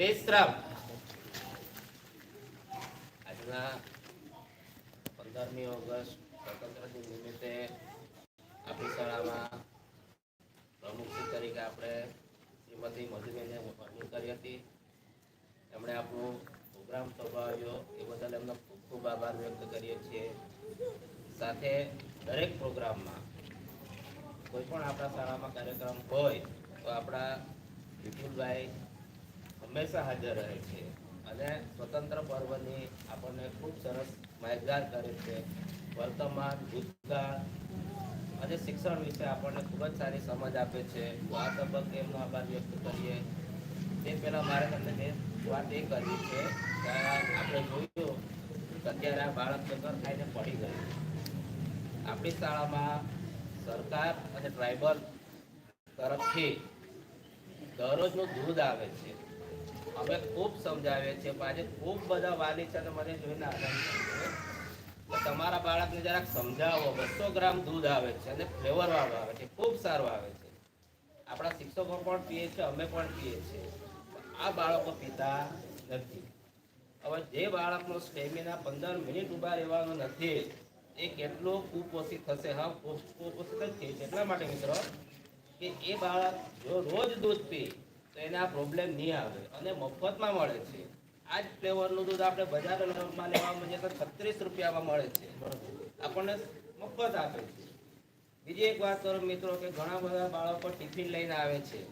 વિશ્રામ. આજના પંદરમી ઓગસ્ટ સ્વતંત્ર નિમિત્તે આપણી શાળામાં પ્રમુખશ્રી તરીકે આપણે શ્રીમતી મધુબેને વરણી કરી હતી. એમણે આપણું પ્રોગ્રામ સંભાળ્યો. એ બદલ એમનો ખૂબ ખૂબ આભાર વ્યક્ત કરીએ છીએ. સાથે દરેક પ્રોગ્રામમાં કોઈ પણ આપણા શાળામાં કાર્યક્રમ હોય તો આપણા વિપુલભાઈ હંમેશા હાજર રહે છે. અને સ્વતંત્ર પર્વની આપણને ખૂબ સરસ માહિતગાર કરે છે. વર્તમાન, ભૂતકાળ અને શિક્ષણ વિશે આપણને ખૂબ જ સારી સમજ આપે છે. આ તબક્કે એમનો આભાર વ્યક્ત કરીએ. તે પહેલાં મારે તમને વાત એ કરવી છે કે આપણે જોયું અત્યારે આ બાળક ચક્કર ખાઈને પડી ગયું. આપણી શાળામાં સરકાર અને ટ્રાઇબલ તરફથી દરરોજનું દૂધ આવે છે. અમે ખૂબ સમજાવીએ છીએ આજે ખૂબ બધા વાલી છે અને મને જોઈને આનંદ તમારા બાળકને જરાક સમજાવો, બસો ગ્રામ દૂધ આવે છે અને ફ્લેવર વાળું આવે છે, ખૂબ સારું આવે છે. આપણા શિક્ષકો પણ પીએ છે, અમે પણ પીએ છીએ. આ બાળકો પીતા નથી. હવે જે બાળકનો સ્ટેમિના પંદર મિનિટ ઊભા રહેવાનો નથી, એ કેટલો કુપોષિત થશે? હા, કુપોષિત જ છે એટલા માટે મિત્રો, કે એ બાળક જો રોજ દૂધ પી તો એને પ્રોબ્લેમ નહીં આવે. અને મફતમાં મળે છે. આ જ ફ્લેવરનું દૂધ આપણે બજારમાં લેવા જઈએ તો છત્રીસ રૂપિયામાં મળે છે. આપણને મફત આપે છે. બીજી એક વાત કરો મિત્રો કે ઘણા બધા બાળકો ટિફિન લઈને આવે છે.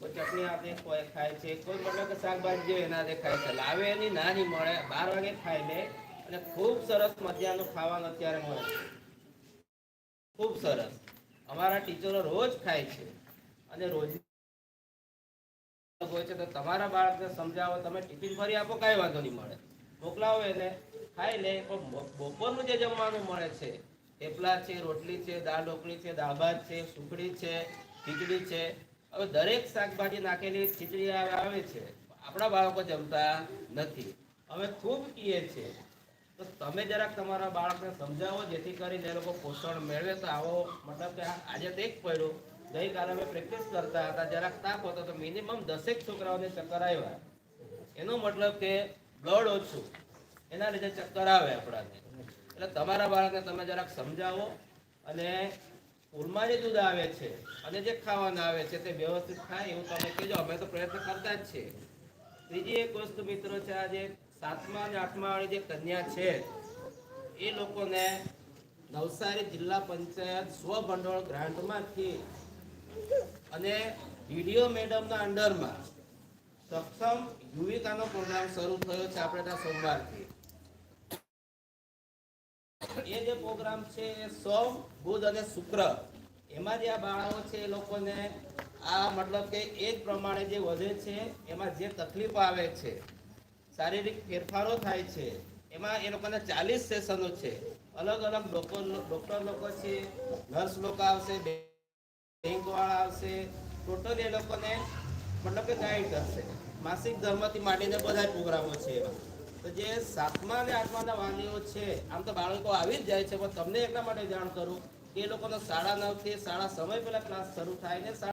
કોઈ ચટણી આપે, કોઈ ખાય છે. કોઈ મતલબ કે શાકભાજી એના ખાય છે. લાવે એની નાની મળે, બાર વાગે ખાઈ લે અને ખૂબ સરસ મજાનું ખાવાનું અત્યારે મળે છે. ખૂબ સરસ. અમારા ટીચરો રોજ ખાય છે. અને રોજ હોય છે, તો તમારા બાળકને સમજાવો, તમે ટિફિન ફરી આપો, કાંઈ વાંધો નહીં મળે. મોકલાવો એને. ખાઈ લે, પણ બપોરનું જે જમવાનું મળે છે, થેપલા છે, રોટલી છે, દાળ ઢોકળી છે દાળ ભાત છે, સુખડી છે, ખીચડી છે, હવે દરેક શાકભાજી નાખેલી ખીચડી આવે છે. આપણા બાળકો જમતા નથી. હવે ખૂબ કીએ છે, તો તમે જરાક તમારા બાળકને સમજાવો, જેથી કરીને એ લોકો પોષણ મેળવે. તો આવો મતલબ કે આજે એક પડ્યું. ગઈકાલે અમે પ્રેક્ટિસ કરતા હતા, જરાક તાપ હતો, તો મિનિમમ દસેક છોકરાઓને ચક્કર આવ્યા. એનો મતલબ કે બ્લડ ઓછું. એના લીધે ચક્કર આવે આપણાને. એટલે તમારા બાળકને તમે જરાક સમજાવો અને સ્કૂલમાં જે દૂધ આવે છે અને જે ખાવાના આવે છે તે વ્યવસ્થિત થાય એવું તમે કહેજો. અમે તો પ્રયત્ન કરતા જ છીએ. ત્રીજી એક વસ્તુ મિત્રો છે આ જે સાતમા અને આઠમા વાળી જે કન્યા છે, એ લોકોને નવસારી જિલ્લા પંચાયત સ્વભંડોળ ગ્રાન્ટમાંથી અને વીડિયો મેડમના અંડરમાં સક્ષમ યુવિકાનો પ્રોગ્રામ શરૂ થયો છે આપણે ત્યાં સોમવારથી. એ જે પ્રોગ્રામ છે એ સોમ, બુધ અને શુક્ર, એમાં જે આ બાળાઓ છે એ લોકોને આ મતલબ કે એ જ પ્રમાણે જે વધે છે, એમાં જે તકલીફો આવે છે, શારીરિક ફેરફારો થાય છે, એમાં એ લોકોને ચાલીસ સેશનો છે. અલગ અલગ ડોક્ટર લોકો છે નર્સ લોકો આવશે વાળા આવશે, ટોટલ એ લોકોને મતલબ કે ગાઈડ કરશે. માસિક ધર્મથી માંડીને બધા પ્રોગ્રામો છે એવા. તો જે સાતમા અને આઠમાના વાલીઓ છે, આમ તો બાળકો આવી જ જાય છે, પણ તમને એટલા માટે જાણ કરું કે એ લોકોનો સાડા નવથી સાડા સમય પહેલા ક્લાસ શરૂ થાય ને